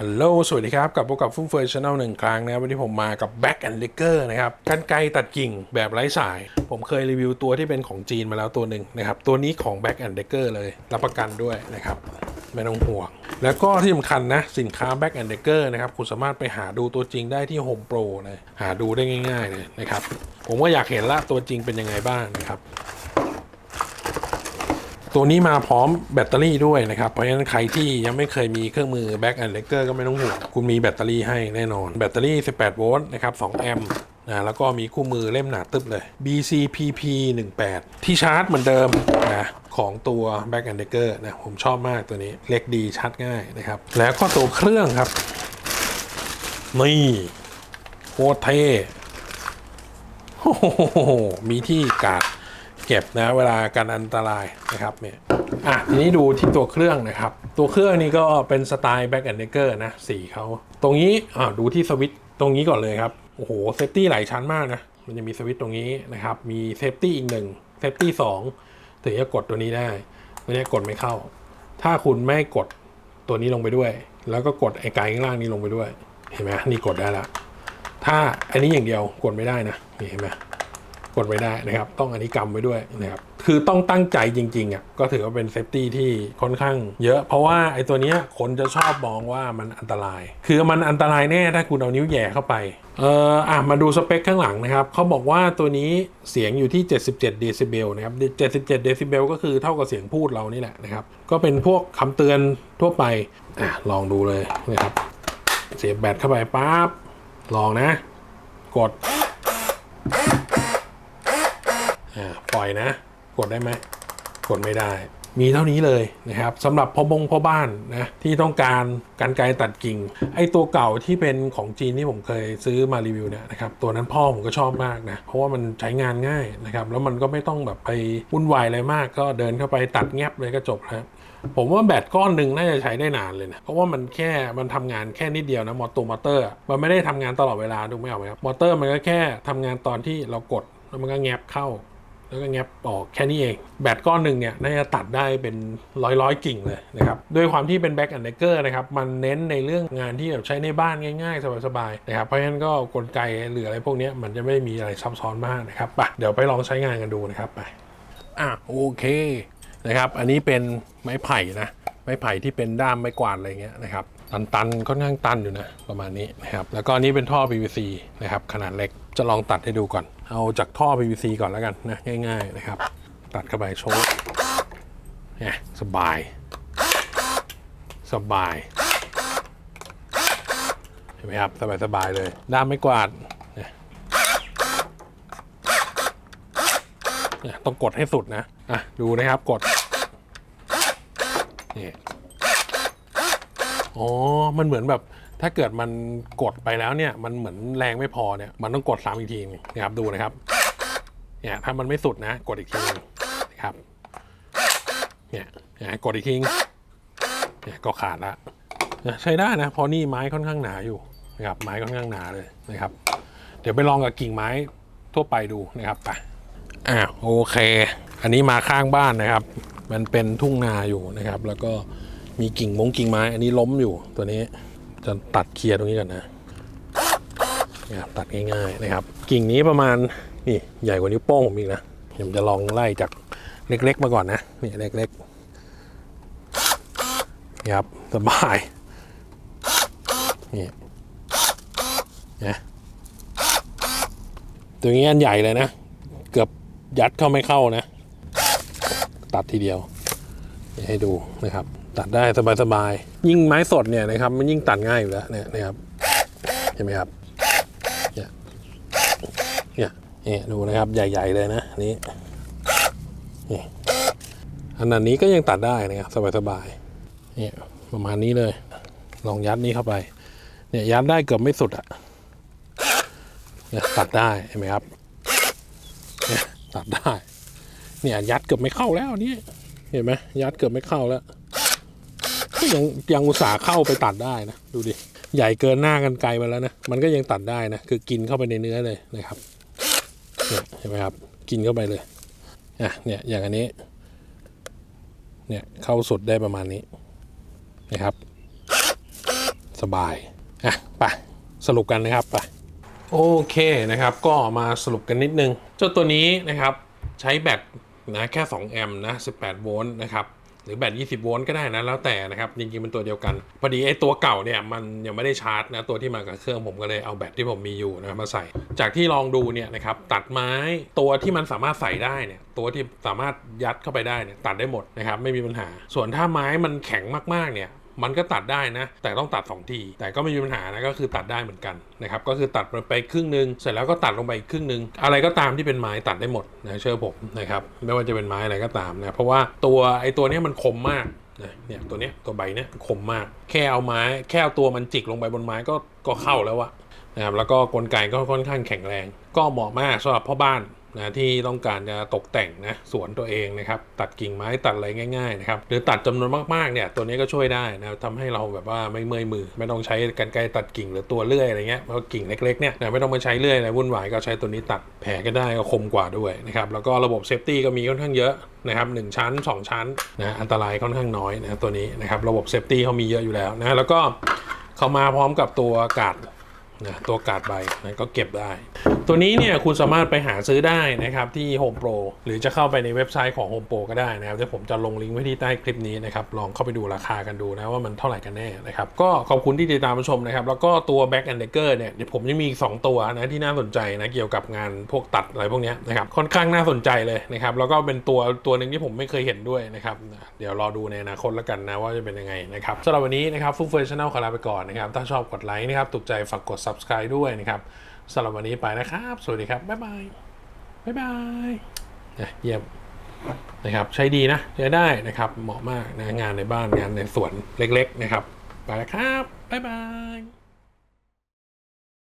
ฮัลโหล สวัสดีครับ กลับพบกับฟุ้งเฟยช n แนลหนึ่งครั้งนะครับวันนี้ผมมากับ Back and l i g e r นะครับกันไกตัดกิ่งแบบไร้สาย ผมเคยรีวิวตัวที่เป็นของจีนมาแล้วตัวหนึ่งนะครับ ตัวนี้ของ Back and l i g e r เลย รับประกันด้วยนะครับ ไม่ต้องห่วง แล้วก็ที่สำคัญนะ สินค้า Back and l i g e r นะครับ คุณสามารถไปหาดูตัวจริงได้ที่ Home Pro เลยหาดูได้ง่าย ๆ เลยนะครับ ผมก็อยากเห็นละตัวจริงเป็นยังไงบ้างนะครับ ตัวนี้มาพร้อมแบตเตอรี่ด้วยนะครับ เพราะฉะนั้นใครที่ยังไม่เคยมีเครื่องมือ Back and l e g e r ก็ไม่ต้องห่วงคุณมีแบตเตอรี่ให้แน่นอน แบตเตอรี่ 18 โวลต์นะครับ 2 แอมป์นะแล้วก็มีคู่มือเล่มหนาตึบเลย BCPP 18ที่ชาร์จเหมือนเดิมนะของตัว Back and l e g e r นะผมชอบมากตัวนี้เล็กดีชาร์จง่ายนะครับ แล้วก็ตัวเครื่องครับนี่โคตรเท่โหมีที่กาด เก็บนะเวลาการอันตรายนะครับเนี่ยอะทีนี้ดูที่ตัวเครื่องนะครับ ตัวเครื่องนี้ก็เป็นสไตล์ Back and d e c k e r นะสีเขาตรงนี้อ่าดูที่สวิตช์ตรงนี้ก่อนเลยครับ โอ้โหเซฟตี้หลายชั้นมากนะ มันจะมีสวิตช์ตรงนี้นะครับ มีเซฟตี้อีกหนึ่งเซฟตี้สองถึงจะกดตัวนี้ได้ ตัวนี้กดไม่เข้า ถ้าคุณไม่กดตัวนี้ลงไปด้วย แล้วก็กดไอ้ไกด์ข้างล่างนี้ลงไปด้วย เห็นไหมนี่กดได้ละถ้าอันนี้อย่างเดียวกดไม่ได้นะนี่เห็นไหม กดไม่ได้นะครับ ต้องอันนี้กำไว้ด้วยนะครับ คือต้องตั้งใจจริงๆอะก็ถือว่าเป็นเซฟตี้ที่ค่อนข้างเยอะ เพราะว่าไอ้ตัวเนี้ยคนจะชอบมองว่ามันอันตราย คือมันอันตรายแน่ถ้าคุณเอานิ้วแย่เข้าไป เอ่ออะมาดูสเปคข้างหลังนะครับเขาบอกว่าตัวนี้เสียงอยู่ที่ 77เดซิเบลนะครับ 77เดซิเบลก็คือเท่ากับเสียงพูดเรานี่แหละนะครับ ก็เป็นพวกคำเตือนทั่วไป อะลองดูเลยนะครับ เสียบแบตเข้าไปปั๊บลองนะ กด อ่าปล่อยนะ กดได้ไหมกดไม่ได้ มีเท่านี้เลยนะครับสำหรับพ่อบงพ่อบ้านนะที่ต้องการการไกลตัดกิ่ง ไอตัวเก่าที่เป็นของจีนที่ผมเคยซื้อมารีวิวเนี่ยนะครับตัวนั้นพ่อผมก็ชอบมากนะเพราะว่ามันใช้งานง่ายนะครับแล้วมันก็ไม่ต้องแบบไปวุ่นวายอะไรมากก็เดินเข้าไปตัดแงบเลยก็จบแล้วผมว่าแบตก้อนหนึ่งน่าจะใช้ได้นานเลยนะ เพราะว่ามันแค่มันทำงานแค่นิดเดียวนะมอเตอร์มอเตอร์ มันไม่ได้ทำงานตลอดเวลาถูกไหมเอาไหมครับมอเตอร์มันก็แค่ทำงานตอนที่เรากดแล้วมันก็แงบเข้า แล้วก็แงบออกแค่นี้เอง แบตก้อนหนึ่งเนี่ยน่าจะตัดได้เป็นร้อยร้อยกิ่งเลยนะครับ ด้วยความที่เป็นแบ็กแอนด์เดเกอร์นะครับ มันเน้นในเรื่องงานที่แบบใช้ในบ้านง่ายๆ สบายๆนะครับ เพราะฉะนั้นก็กลไกหรืออะไรพวกนี้มันจะไม่มีอะไรซับซ้อนมากนะครับไปเดี๋ยวไปลองใช้งานกันดูนะครับไปอะโอเคนะครับ อันนี้เป็นไม้ไผ่นะ ไม้ไผ่ที่เป็นด้ามไม้กวาดอะไรเงี้ยนะครับตันตันค่อนข้างตันอยู่นะประมาณนี้นะครับแล้วก็อันนี้เป็นท่อ PVC นะครับขนาดเล็กจะลองตัดให้ดูก่อน เอาจากท่อ PVC ก่อนแล้วกันนะง่าย ๆนะครับ ตัดเข้าไปโชว์เนี่ยสบาย สบายเห็นไหมครับสบายๆเลย ด้ามไม้กวาดเนี่ยต้องกดให้สุดนะ อะ ดูนะครับ กด นี่อ๋อ มันเหมือนแบบถ้าเกิดมันกดไปแล้วเนี่ย มันเหมือนแรงไม่พอเนี่ย มันต้องกดซ้ำอีกทีนึงนะครับ ดูนะครับ เนี่ยถ้ามันไม่สุดนะ กดอีกทีนึงนะครับ เนี่ยเนี่ยกดอีกทีเนี่ยก็ขาดละใช้ได้นะเพราะนี่ไม้ค่อนข้างหนาอยู่นะครับ ไม้ค่อนข้างหนาเลยนะครับ เดี๋ยวไปลองกับกิ่งไม้ทั่วไปดูนะครับไปอ่าโอเค อันนี้มาข้างบ้านนะครับ มันเป็นทุ่งนาอยู่นะครับ แล้วก็มีกิ่งมงกิ่งไม้ อันนี้ล้มอยู่ตัวนี้จะตัดเคลียร์ตรงนี้ก่อนนะนี่ยตัดง่ายๆนะครับ กิ่งนี้ประมาณนี่ใหญ่กว่านิ้วโป้งผมอีกนะเดี๋ยวผมจะลองไล่จากเล็ก ๆ มาก่อนนะนี่เล็กๆนี่ครับสบายนี่นะตัวนี้อันใหญ่เลยนะ เกือบยัดเข้าไม่เข้านะ ตัดทีเดียวให้ดูนะครับ ตัดได้สบายๆยิ่งไม้สดเนี่ยนะครับมันยิ่งตัดง่ายอยู่แล้วเนี่ยนะครับเห็นไหมครับเนี่ยเนี่ยนี่ดูนะครับใหญ่ ๆเลยนะนี้นี่อันนั้นนี้ก็ยังตัดได้นะครับสบายๆเนี่ยประมาณนี้เลย ลองยัดนี้เข้าไปเนี่ยยัดได้เกือบไม่สุดอะเนี่ยตัดได้เห็นไหมครับเนี่ยตัดได้ เนี่ยยัดเกือบไม่เข้าแล้วนี่เห็นไหมยัดเกือบไม่เข้าแล้วก็ยังยังอุตส่าห์เข้าไปตัดได้นะดูดิใหญ่เกินหน้ากันไกลมาแล้วนะมันก็ยังตัดได้นะคือกินเข้าไปในเนื้อเลยนะครับเห็นไหมครับ กินเข้าไปเลยอะเนี่ยอย่างอันนี้เนี่ยเข้าสุดได้ประมาณนี้นะครับสสบายอะไปสรุปกันนะครับไปโอเคนะครับ ก็มาสรุปกันนิดนึงเจ้าตัวนี้นะครับ ใช้แบต นะแค่ 2 แอมป์นะ 18 โวลต์นะครับหรือแบต20 โวลต์ก็ได้นะ แล้วแต่นะครับ จริงๆ เป็นตัวเดียวกัน พอดีไอ้ตัวเก่าเนี่ย มันยังไม่ได้ชาร์จนะ ตัวที่มากับเครื่องผมก็เลยเอาแบตที่ผมมีอยู่นะมาใส่ จากที่ลองดูเนี่ยนะครับ ตัดไม้ตัวที่มันสามารถใส่ได้เนี่ย ตัวที่สามารถยัดเข้าไปได้เนี่ย ตัดได้หมดนะครับ ไม่มีปัญหา ส่วนถ้าไม้มันแข็งมากๆ เนี่ย มันก็ตัดได้นะ แต่ต้องตัด 2 ที แต่ก็ไม่มีปัญหานะก็คือตัดได้เหมือนกันนะครับก็คือตัดไปครึ่งหนึ่งเสร็จแล้วก็ตัดลงไปอีกครึ่งหนึ่งอะไรก็ตามที่เป็นไม้ตัดได้หมดนะเชื่อผมนะครับไม่ว่าจะเป็นไม้อะไรก็ตามนะเพราะว่าตัวไอ้ตัวนี้มันคมมากนะเนี่ยตัวเนี้ยตัวใบเนี้ยคมมาก แค่เอาไม้แค่เอาตัวมันจิกลงไปบนไม้ก็ก็เข้าแล้วอะนะครับแล้วก็กลไกก็ค่อนข้างแข็งแรง ก็เหมาะมากสำหรับพ่อบ้าน นะที่ต้องการจะตกแต่งนะสวนตัวเองนะครับตัดกิ่งไม้ตัดอะไรง่ายๆนะครับหรือตัดจำนวนมากๆเนี่ยตัวนี้ก็ช่วยได้นะทำให้เราแบบว่าไม่เมื่อยมือ ไม่ต้องใช้กันไกรตัดกิ่งหรือตัวเลื่อยอะไรเงี้ยเพราะกิ่งเล็กๆเนี่ยไม่ต้องมาใช้เลื่อยอะไรวุ่นวายก็ใช้ตัวนี้ตัดแผลก็ได้ก็คมกว่าด้วยนะครับแล้วก็ระบบเซฟตี้ก็มีค่อนข้างเยอะนะครับหนึ่งชั้น 2 ชั้นนะอันตรายค่อนข้างน้อยนะตัวนี้นะครับระบบเซฟตี้เขามีเยอะอยู่แล้วนะแล้วก็เขามาพร้อมกับตัวกาดนะตัวกาดใบนะก็เก็บได้ตัวนี้เนี่ยคุณสามารถไปหาซื้อได้นะครับที่ Home Pro หรือจะเข้าไปในเว็บไซต์ของ Home Pro ก็ได้นะครับเดี๋ยวผมจะลงลิงก์ไว้ที่ใต้คลิปนี้นะครับลองเข้าไปดูราคากันดูนะว่ามันเท่าไหร่กันแน่นะครับก็ขอบคุณที่ติดตามชมนะครับแล้วก็ตัว Back and Decker เนี่ยเดี๋ยวผมยังมีอีก 2 ตัวนะที่น่าสนใจนะเกี่ยวกับงานพวกตัดอะไรพวกนี้นะครับค่อนข้างน่าสนใจเลยนะครับแล้วก็เป็นตัวตัวหนึ่งที่ผมไม่เคยเห็นด้วยนะครับเดี๋ยวรอดูในอนาคตแล้วกันนะว่าจะเป็นยังไงนะครับสำหรับวันนี้นะครับฟุกเฟอร์ชันแนลขอลาไปก่อนนะครับถ้าชอบกดไลค์นะครับถูกใจฝากกด subscribe ด้วยนะครับ สำหรับวันนี้ไปนะครับ สวัสดีครับ บ๊ายบาย บ๊ายบายนะเยี่ยมนะครับใช้ดีนะใช้ได้นะครับเหมาะมากนะงานในบ้านงานในสวนเล็ก ๆ นะครับ ไปแล้วครับ บ๊ายบาย